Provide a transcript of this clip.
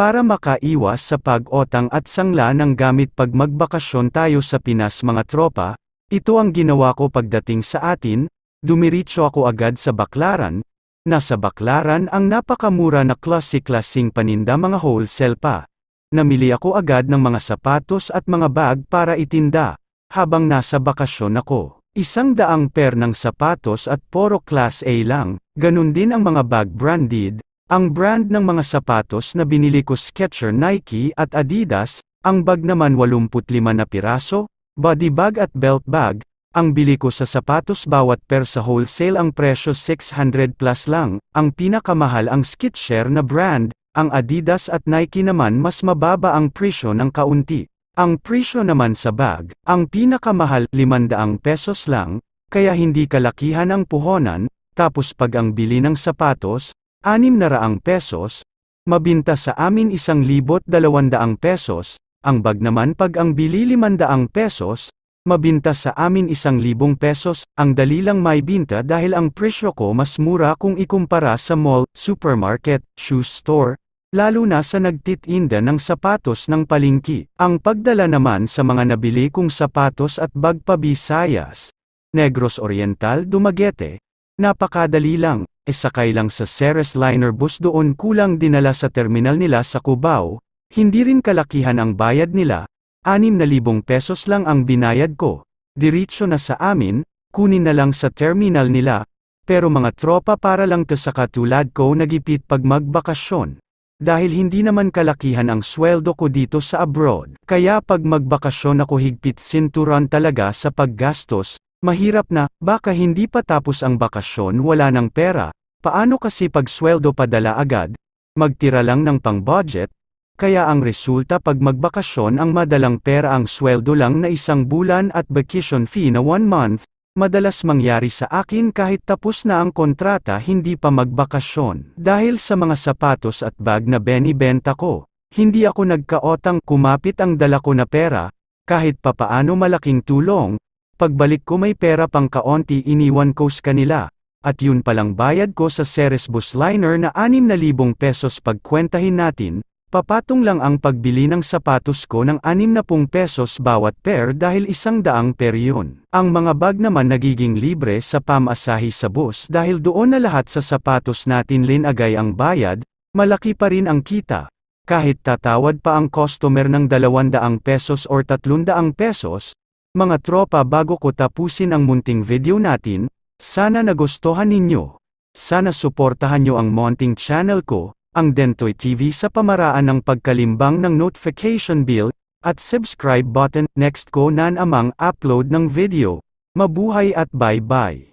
para makaiwas sa pag-otang at sangla ng gamit pag magbakasyon tayo sa Pinas mga tropa, ito ang ginawa ko pagdating sa atin, dumiritso ako agad sa baklaran, nasa baklaran ang napakamura na klase-klasing paninda mga wholesale pa. Namili ako agad ng mga sapatos at mga bag para itinda, habang nasa bakasyon ako. Isang daang pair ng sapatos at poro class A lang, ganun din ang mga bag branded, ang brand ng mga sapatos na binili ko Skechers Nike at Adidas, ang bag naman 85 na piraso, body bag at belt bag, ang bili ko sa sapatos bawat pair sa wholesale ang presyo 600 plus lang, ang pinakamahal ang Skechers na brand, ang Adidas at Nike naman mas mababa ang presyo ng kaunti. Ang presyo naman sa bag, ang pinakamahal 500 pesos lang, kaya hindi kalakihan ang puhonan, tapos pag ang bili ng sapatos, 600 pesos, mabinta sa amin 1,200 pesos, ang bag naman pag ang bili 500 pesos, mabinta sa amin 1,000 pesos, ang dali lang may binta dahil ang presyo ko mas mura kung ikumpara sa mall, supermarket, shoe store, lalo na sa nagtitinda ng sapatos ng palingki. Ang pagdala naman sa mga nabili kong sapatos at bag pa Visayas, Negros Oriental Dumaguete, napakadali lang, esakay lang sa Ceres Liner bus doon kulang dinala sa terminal nila sa Cubao, hindi rin kalakihan ang bayad nila, 6,000 pesos lang ang binayad ko, diretso na sa amin, kunin na lang sa terminal nila, pero mga tropa para lang to sa katulad ko nagipit pag magbakasyon. Dahil hindi naman kalakihan ang sweldo ko dito sa abroad, kaya pag magbakasyon ako higpit sinturon talaga sa paggastos, mahirap na, baka hindi pa tapos ang bakasyon wala ng pera, paano kasi pag sweldo padala agad, magtira lang ng pang-budget, kaya ang resulta pag magbakasyon ang madalang pera ang sweldo lang na isang bulan at vacation fee na one month, madalas mangyari sa akin kahit tapos na ang kontrata hindi pa magbakasyon. Dahil sa mga sapatos at bag na benibenta ko, hindi ako nagkaotang kumapit ang dala ko na pera, kahit papaano malaking tulong, pagbalik ko may pera pang kaonti iniwan ko kanila, at yun palang bayad ko sa Ceres Bus Liner na 6,000 pesos pagkwentahin natin, Papatong lang ang pagbili ng sapatos ko ng 60 pesos bawat pair dahil isang daang pair yun. Ang mga bag naman nagiging libre sa pamasahe sa bus dahil doon na lahat sa sapatos natin linagay ang bayad, malaki pa rin ang kita. Kahit tatawad pa ang customer ng 200 pesos or 300 pesos, mga tropa bago ko tapusin ang munting video natin, sana nagustuhan ninyo. Sana suportahan nyo ang Monting channel ko, ang Dentoy TV sa pamaraan ng pagkalimbang ng notification bell, at subscribe button, next ko nan amang upload ng video. Mabuhay at bye-bye.